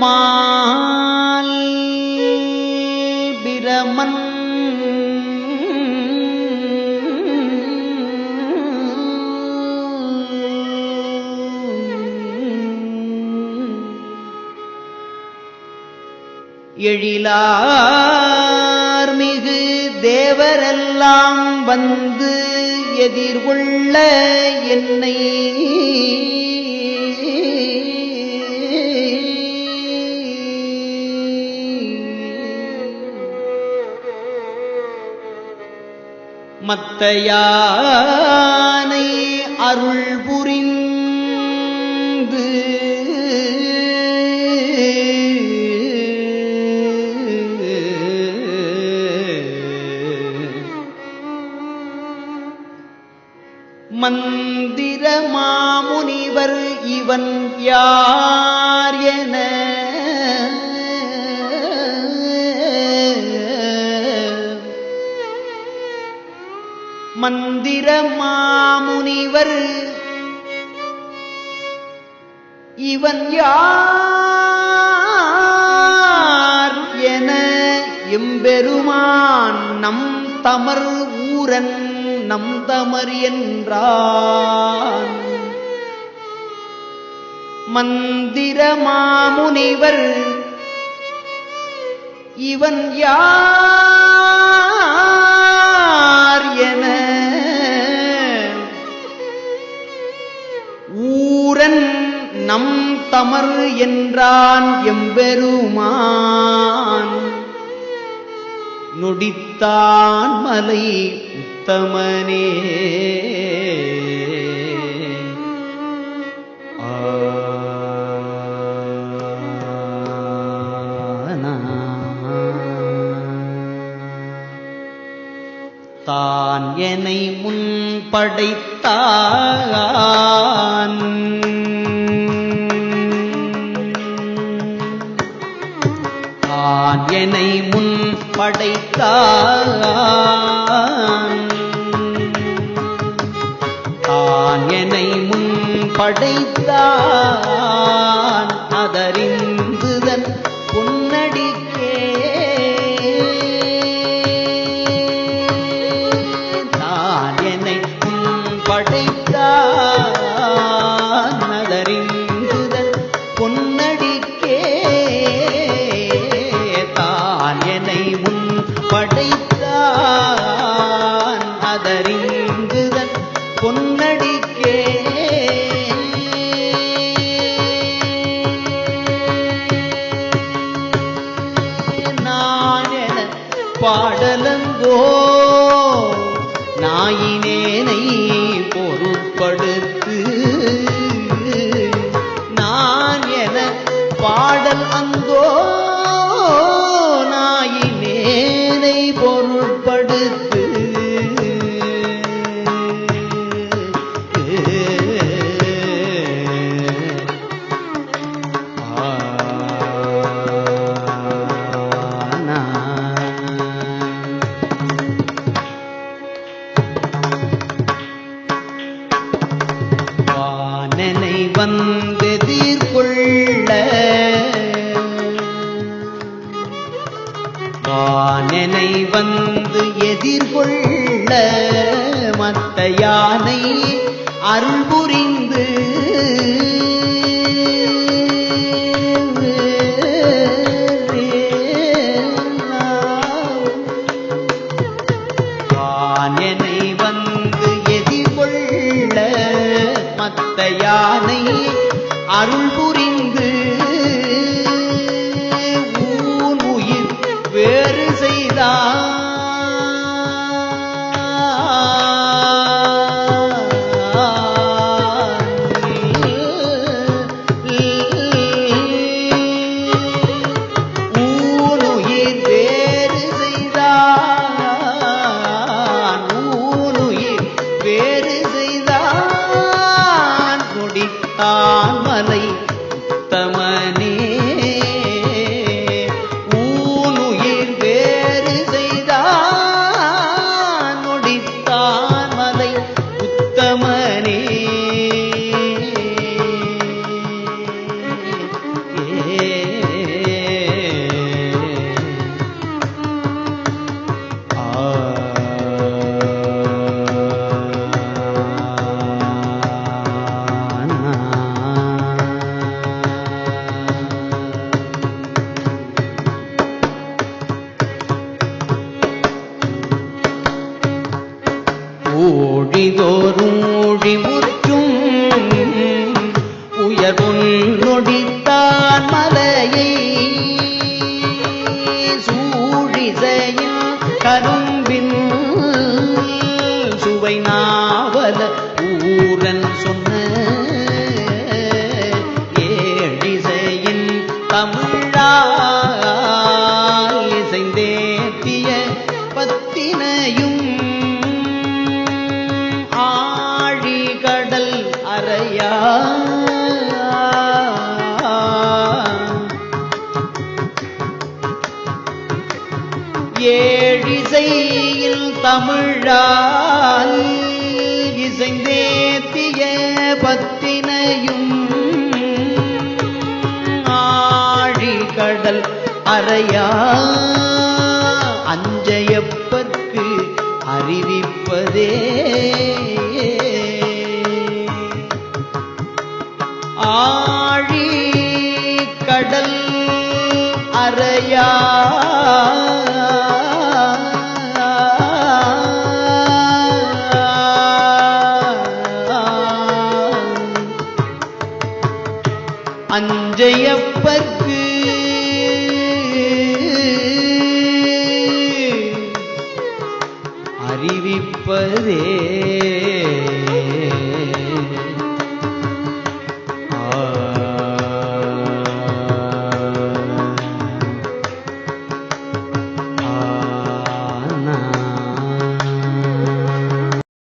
Mall பிரமன். எழிலார் மிகு தேவரெல்லாம் வந்து எதிர்கொள்ள என்னை மத்த அருள் புரிந்து. மந்திர மாமுனிவர் இவன் யார் என மந்திர மாமுனிவர் இவன் யார் என எம்பெருமான் நம் தமர் ஊரன் நம் தமர் என்றான் மந்திர மாமுனிவர் இவன் யார் என்றான் எம்பெருமான். நொடித்தான் மலை உத்தமனே. தான் என்னை முன் படைத்தான். தான் என்னை முன் படைத்தான் தான் என்னை முன் படைத்தான் அதறிந்துதன் பொன்னடிக்கே. தான் என்னை முன் படைத்தான் அதறிந்துதன் பொன்னடிக்கே. வந்தெதிர்கொள்ள வானனை வந்து எதிர்கொள்ள. மத்த யானை அருள் புரிந்து அருள் புரிந்து நொடிதோறும் ஒழிமுற்றும் உயர்வுள் நொடித்தான் மலையை சூழிசையில் கரும்பின் சுவை நாவல ஊரன் சொன்ன ஏழிசையின் தமிழா தமிழால் இசைந்தேத்திய பத்தினையும் ஆழி கடல் அறையா அஞ்சையப்பற்கு அறிவிப்பதே. ஆழி கடல் அறையா அஞ்சையப்பர்க்கு